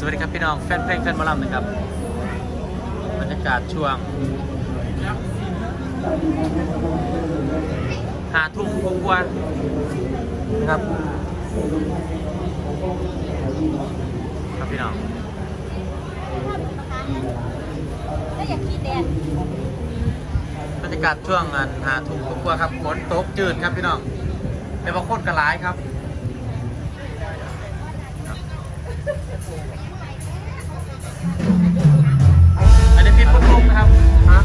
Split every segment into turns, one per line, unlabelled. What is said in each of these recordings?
สวัสดีครับพี่น้องแฟนเพลงแฟนหมอลำนะครับบรรยากาศช่วงหาทุ่มกว่าๆนะครับครับพี่น้อง
แล้วอยากขี่แดด
บรรยากาศช่วงงานหาทุ่มกว่าๆครับฝนตกจืดครับพี่น้องแต่ว่าโคตรกระไรครับ อันนี้พี่ปุ๊บนะครับฮะ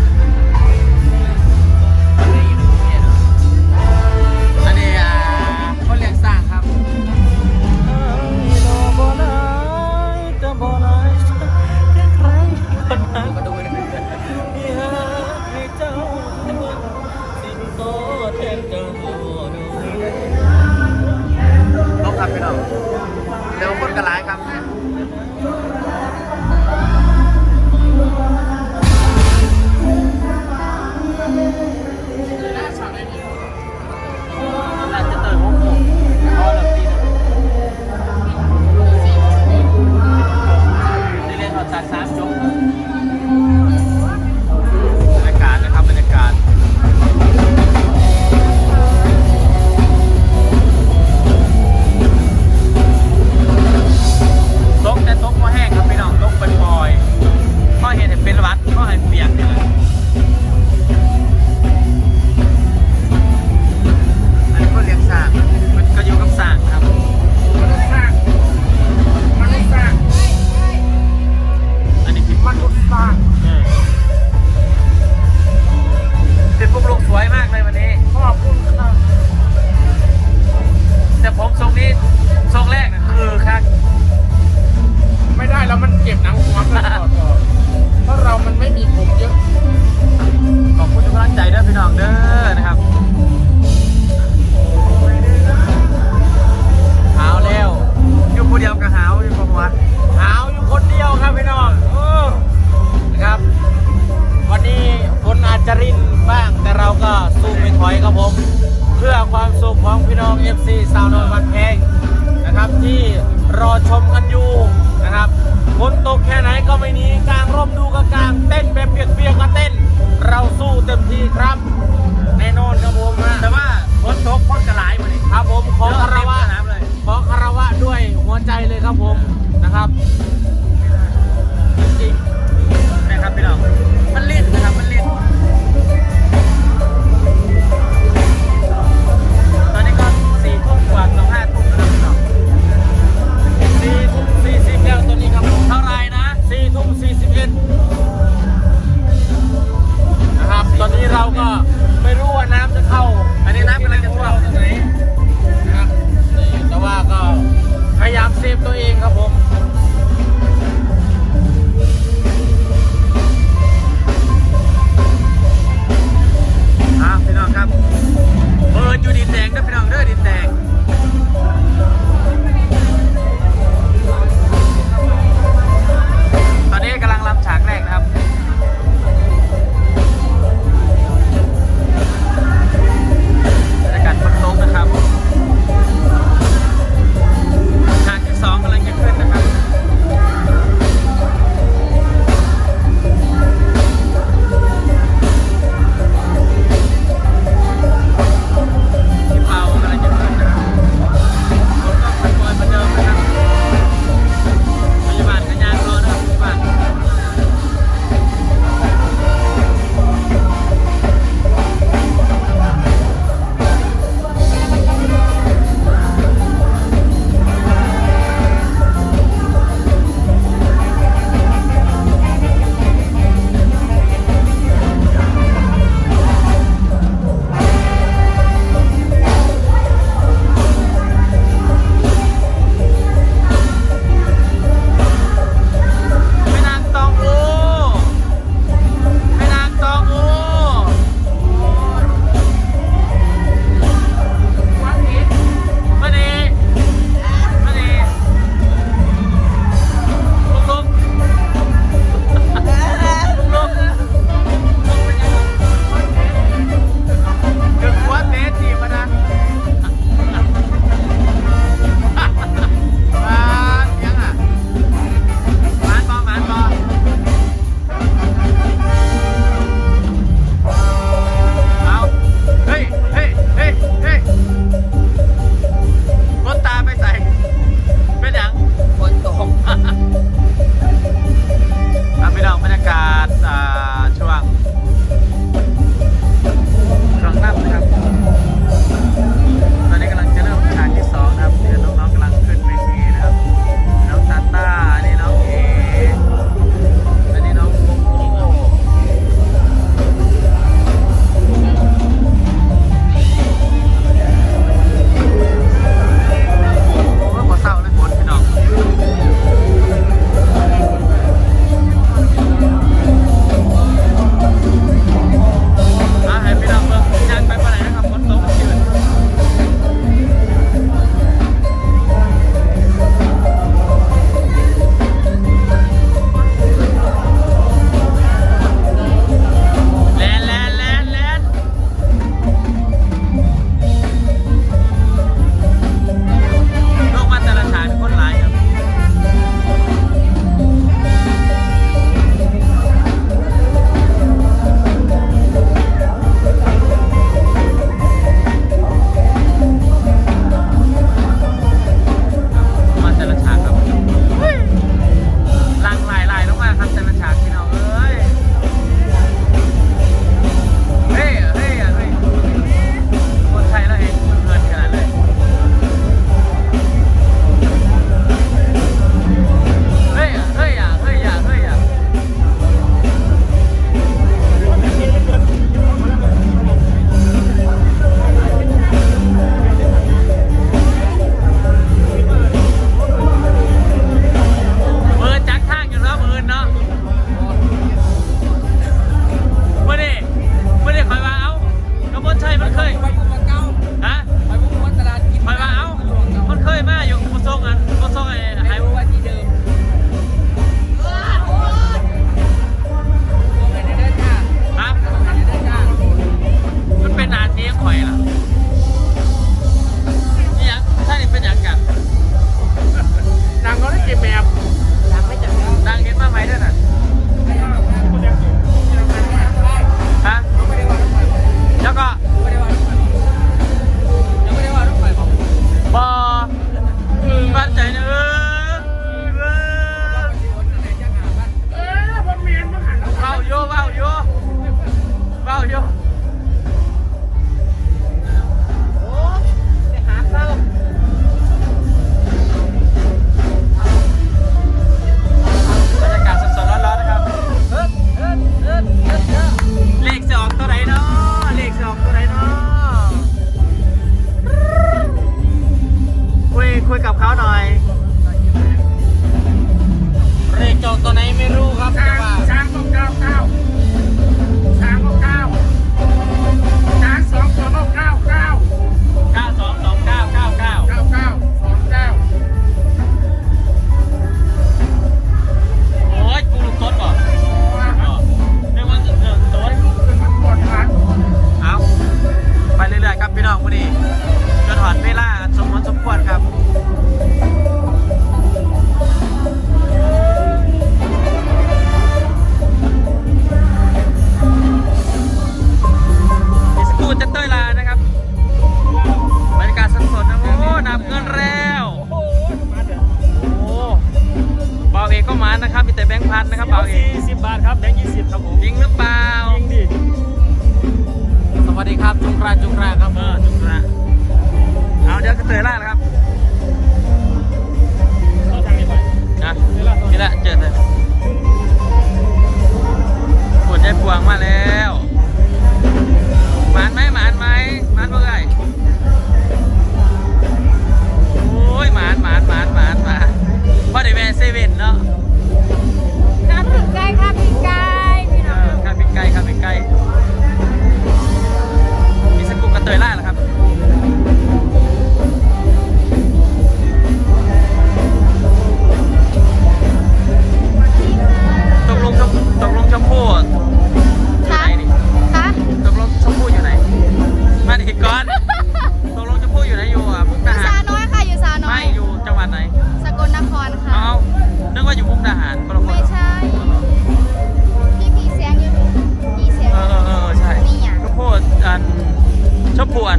อบปวน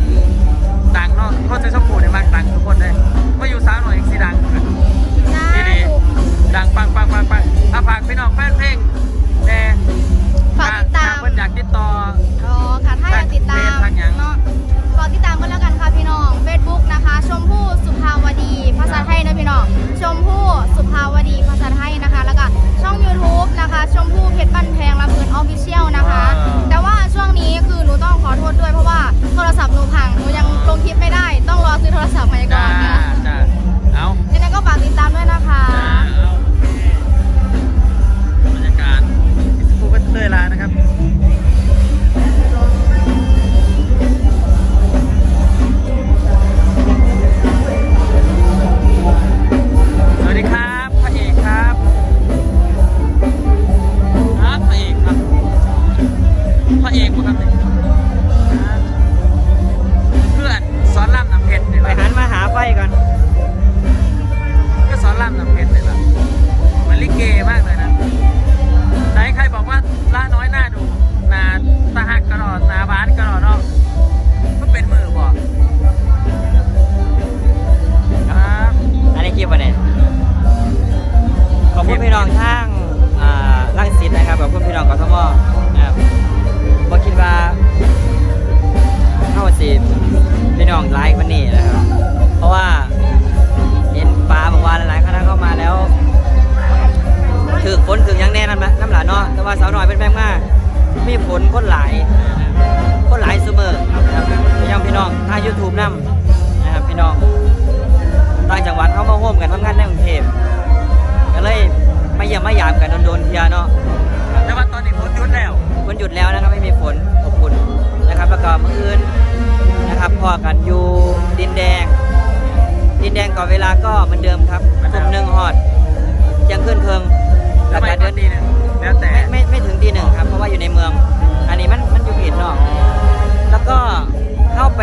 ดังเนอะเขาจะ
ชอบปวด
ในมากดัง
ทุ
กค
น
เลยมาอยู่สาวหน่อย
สี
ดังดีดีดังปังปังปังปังอาฝากพี่น้องแฟนเพลงแต่
ฝากติดตาม
คนอยากติดต่อ
อ๋อค่ะถ้าอยากติดตาม
ทางยัง
ฝากติดตามกันแล้วกันค่ะพี่น้องเฟซ
บุ๊กนะคะ ช
ม
พู่สุภาวดี ภาษา
ไทยนะพี่น้อง ฝนคนหลายคนหลายเสมอนะครับยังพี่น้องท่า YouTube นำนะครับพี่น้องต่างจังหวัดเขามาห่วมกันทำงานในกรุงเทพก็เลยไม่ยอมไม่ยามกันโดนๆเทียเนาะ
แต่ว่าตอนนี้ฝนหยุดแล้ว
ฝนหยุดแล้วนะครับไม่มีฝนขอบคุณนะครับประกอบเมื่อคืนนะครับพอกันอยู่ดินแดง ดินแดงก่อนเวลาก็เหมือนเดิมครับกลุ่มหนึ่งหอดยังขึ้นเพิง
แล้ว
กา
ร
เดิ
นดีเนึ่ยแล้วแต่
ไม่ไม่ถึงดีหนึ่งครับเพราะว่าอยู่ในเมือง อง แล้วก็เข้าไป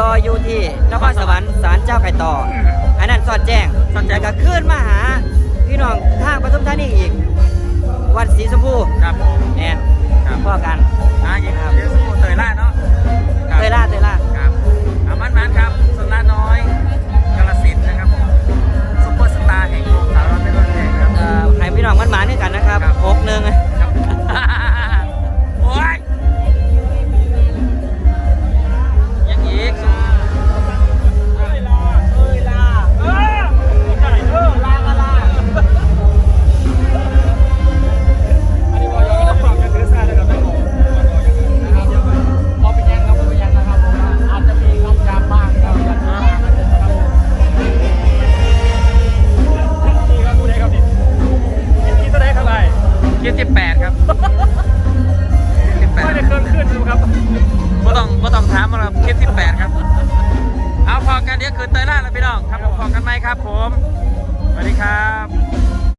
ต่ออยู่ที่นครสวรรค์ศาลเจ้าไก่ต่อ อันนั้นสอดแจ้ง
สอดแจ้ง
แล้ว
ก็
ขึ้นมาหาพี่น้องทางปทุมธานีอีก วันสีชมพู
ครับ
แน่น
ครับ
พ่อกัน
นะยิงครับ
เดี๋สมุทรเตยล่า
ดเนาะครเตยล่าเตยล่า